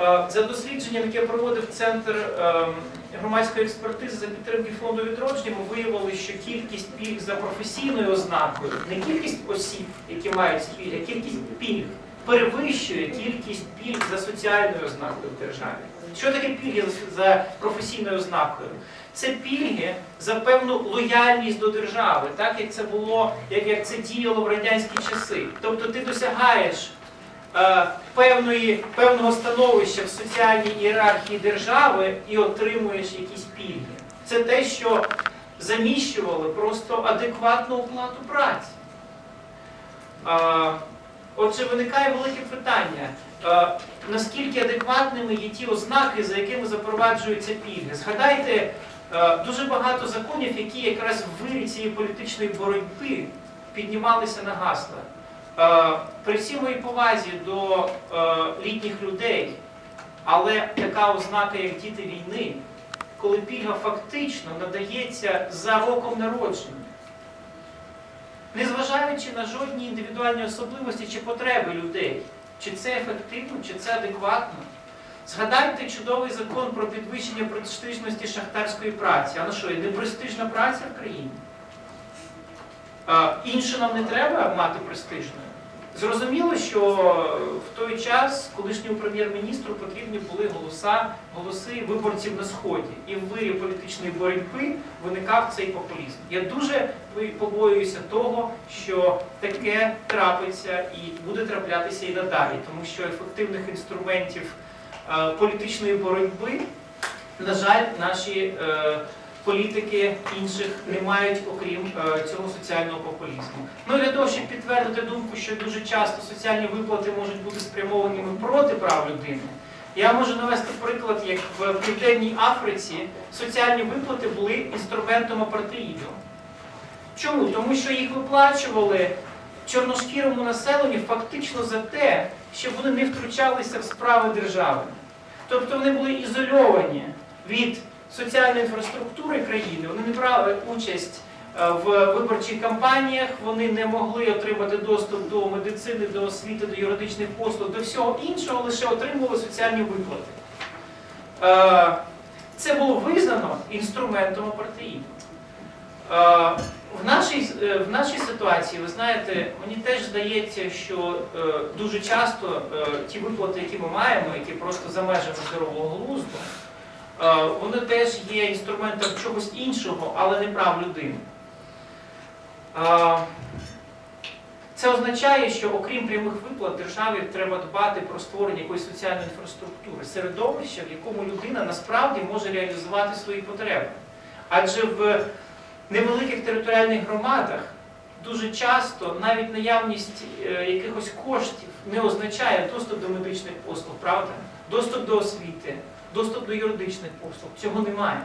Е, За дослідженням, яке проводив Центр е, громадської експертизи за підтримки фонду відродження, ми виявили, що кількість пільг за професійною ознакою, не кількість осіб, які мають ці пільги, а кількість пільг перевищує кількість пільг за соціальною ознакою в державі. Що таке пільги за- професійною ознакою? Це пільги за певну лояльність до держави, так як це було, як, це діяло в радянські часи. Тобто ти досягаєш певної, певного становища в соціальній ієрархії держави і отримуєш якісь пільги. Це те, що заміщували просто адекватну оплату праці. Е, Отже, виникає велике питання. Е, Наскільки адекватними є ті ознаки, за якими запроваджуються пільги? Згадайте е, дуже багато законів, які якраз в вирі цієї політичної боротьби піднімалися на гасла. Е, При всій моїй повазі до е, літніх людей, але така ознака, як діти війни, коли пільга фактично надається за роком народження. Незважаючи на жодні індивідуальні особливості чи потреби людей, чи це ефективно, чи це адекватно. Згадайте чудовий закон про підвищення престижності шахтарської праці. А на що, є непрестижна праця в країні? А, інше нам не треба мати престижною. Зрозуміло, що в той час колишньому прем'єр-міністру потрібні були голоса, голоси виборців на сході, і в вирі політичної боротьби виникав цей популізм. Я дуже побоююся того, що таке трапиться і буде траплятися і надалі, тому що ефективних інструментів е, політичної боротьби, на жаль, наші е, політики інших не мають, окрім е, цього соціального популізму. Ну і для того, щоб підтвердити думку, що дуже часто соціальні виплати можуть бути спрямованими проти прав людини. Я можу навести приклад, як в Південній Африці соціальні виплати були інструментом апартеїду. Чому? Тому що їх виплачували чорношкірому населенню фактично за те, що вони не втручалися в справи держави. Тобто вони були ізольовані від соціальної інфраструктури країни, вони не брали участь е, в виборчих кампаніях, вони не могли отримати доступ до медицини, до освіти, до юридичних послуг, до всього іншого, лише отримували соціальні виплати. Е, Це було визнано інструментом апартеїду. В нашій, е, в нашій ситуації, ви знаєте, мені теж здається, що е, дуже часто е, ті виплати, які ми маємо, які просто за межами здорового глузду, вони теж є інструментом чогось іншого, але не прав людини. Е, Це означає, що окрім прямих виплат державі треба дбати про створення якоїсь соціальної інфраструктури, середовища, в якому людина насправді може реалізувати свої потреби. Адже в невеликих територіальних громадах дуже часто навіть наявність е, якихось коштів не означає доступ до медичних послуг, правда? Доступ до освіти, доступ до юридичних послуг. Цього немає.